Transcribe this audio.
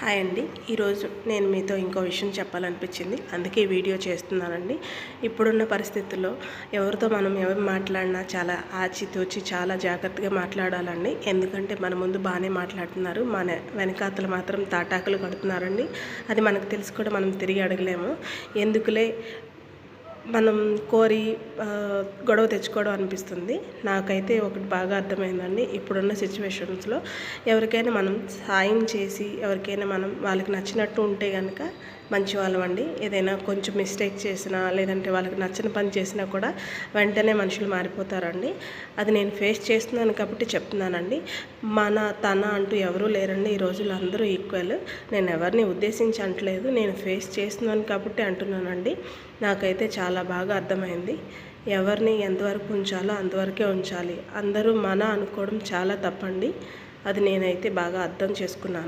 Hi అండి. ఈరోజు నేను మీతో ఇంకో విషయం చెప్పాలనిపించింది. అందుకే ఈ వీడియో చేస్తున్నానండి. ఇప్పుడున్న పరిస్థితుల్లో ఎవరితో మనం ఎవరు మాట్లాడినా చాలా ఆచితూచి చాలా జాగ్రత్తగా మాట్లాడాలండి. ఎందుకంటే మన ముందు బాగానే మాట్లాడుతున్నారు. మన వెనకాతలు మాత్రం తాటాకులు కడుతున్నారండి. అది మనకు తెలిసి కూడా మనం తిరిగి అడగలేము. ఎందుకులే మనం కోరి గొడవ తెచ్చుకోవడం అనిపిస్తుంది. నాకైతే ఒకటి బాగా అర్థమైందండి. ఇప్పుడున్న సిచ్యువేషన్స్లో ఎవరికైనా మనం సాయం చేసి ఎవరికైనా మనం వాళ్ళకి నచ్చినట్టు ఉంటే కనుక మంచి వాళ్ళమండి. ఏదైనా కొంచెం మిస్టేక్ చేసినా లేదంటే వాళ్ళకి నచ్చిన పని చేసినా కూడా వెంటనే మనుషులు మారిపోతారండి. అది నేను ఫేస్ చేస్తున్నాను కాబట్టి చెప్తున్నానండి. మన తన అంటూ ఎవరూ లేరండి. ఈ రోజుల్లో అందరూ ఈక్వల్ నేను ఎవరిని ఉద్దేశించి అంటలేదు. నేను ఫేస్ చేస్తున్నాను కాబట్టి అంటున్నానండి. నాకైతే చాలా చాలా బాగా అర్థమైంది. ఎవరిని ఎంతవరకు ఉంచాలో అంతవరకే ఉంచాలి. అందరూ మన అనుకోవడం చాలా తప్పండి. అది నేనైతే బాగా అర్థం చేసుకున్నాను.